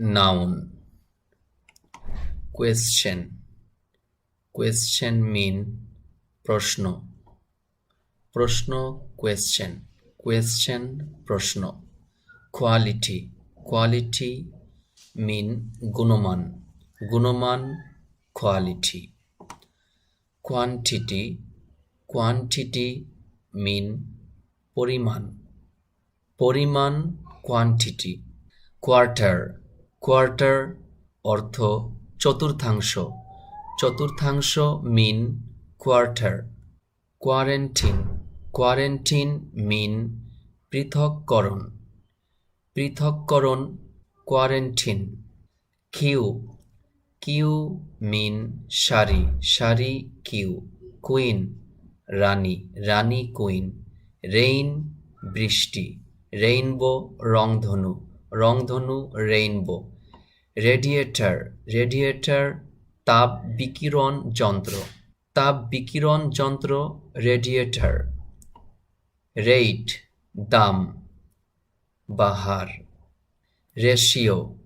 noun. Question. Question mean প্রশ্ন প্রশ্ন question. Question প্রশ্ন কোয়ালিটি কোয়ালিটি মিন গুণমান গুণমান কোয়ালিটি কোয়ান্টিটি কোয়ান্টিটি মিন পরিমাণ পরিমাণ কোয়ান্টিটি কোয়ার্টার কোয়ার্টার অর্থ চতুর্থাংশ। চতুর্থাংশ mean quarter quarantine quarantine mean পৃথককরণ। পৃথককরণ কোয়ারেন্টিন কিউ কিউ মিন সারি। সারি কিউ কুইন রানী। রানী কুইন রেইন বৃষ্টি। রেইনবো রংধনু। রংধনু রেইনবো রেডিয়েটর, রেডিয়েটার, তাপ বিকিরণ যন্ত্র। তাপ বিকিরণ যন্ত্র, রেডিয়েটার। রেইট, দাম। বাহার। রেশিও।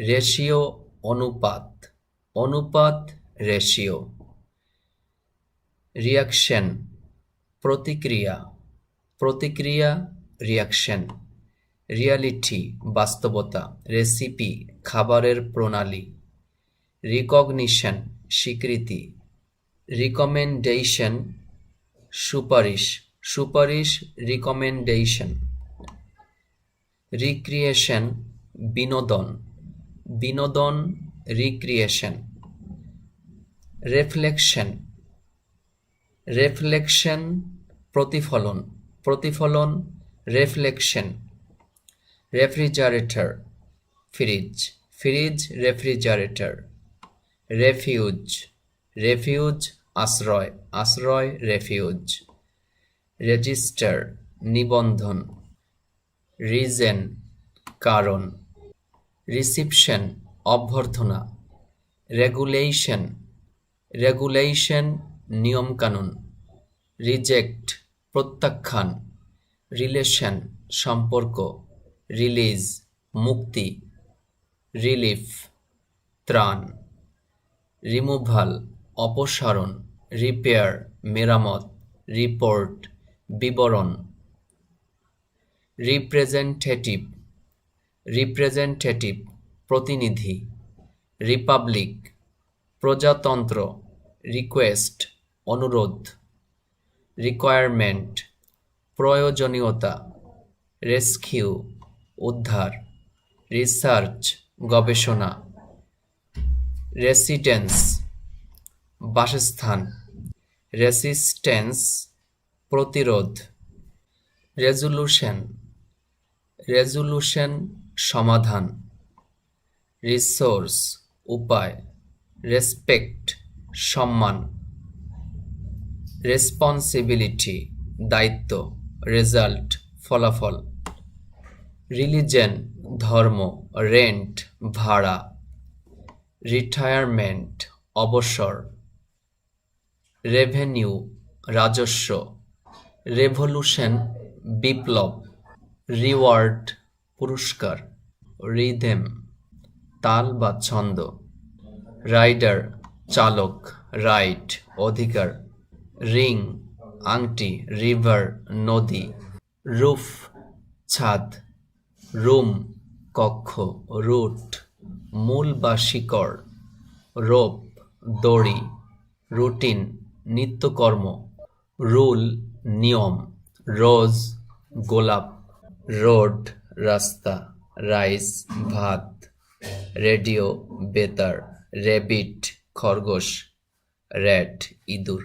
রেশিও অনুপাত। অনুপাত, রেশিও। রিয়াকশন। প্রতিক্রিয়া। প্রতিক্রিয়া, রিয়াকশন। রিয়ালিটি, বাস্তবতা, রেসিপি, খাবারের প্রণালী, রিকগনিশন, স্বীকৃতি, রিকমেন্ডেশন, সুপারিশ সুপারিশ, রিকমেন্ডেশন, রিক্রিয়েশন, বিনোদন বিনোদন, রিক্রিয়েশন, রেফ্লেকশন রেফ্লেকশন, প্রতিফলন প্রতিফলন, reflection refrigerator fridge fridge refrigerator refuge refuge আশ্রয় আশ্রয় রেফিউজ রেজিস্টার নিবন্ধন. রিজেন কারণ. রিসিপশন অভ্যর্থনা. রেগুলেশন রেগুলেশন নিয়মকানুন. রিজেক্ট প্রত্যাখ্যান. রিলেশন সম্পর্ক. রিলিজ, মুক্তি, রিলিফ, ত্রাণ, রিমুভাল, অপসারণ, রিপেয়ার, মেরামত, রিপোর্ট, বিবরণ, রিপ্রেজেন্টেটিভ রিপ্রেজেন্টেটিভ, প্রতিনিধি, রিপাবলিক, প্রজাতন্ত্র, রিকোয়েস্ট, অনুরোধ, রিকোয়ারমেন্ট, প্রয়োজনীয়তা, রেস্কিউ উদ্ধার রিসার্চ গবেষণা রেসিডেন্স বাসস্থান রেসিস্টেন্স প্রতিরোধ রেজুলুশন রেজুলুশন সমাধান রিসোর্স উপায় রেসপেক্ট সম্মান রেসপন্সিবিলিটি দায়িত্ব রেজাল্ট ফলাফল। রিলিজেন ধর্ম রেন্ট ভাড়া রিটায়ারমেন্ট অবসর রেভেনিউ রাজস্ব রেভলিউশন বিপ্লব রিওয়ার্ড পুরস্কার রিদেম তাল বা ছন্দ রাইডার চালক রাইট অধিকার রিং আংটি রিভার নদী রুফ ছাদ রুম, কক্ষ, রুট, মূল বা শিকড়, রোপ, দড়ি, রুটিন, নিত্যকর্ম, রুল, নিয়ম, রোজ, গোলাপ, রোড, রাস্তা, রাইস, ভাত, রেডিও, বেতার, রেবিট, খরগোশ র্যাট ইঁদুর।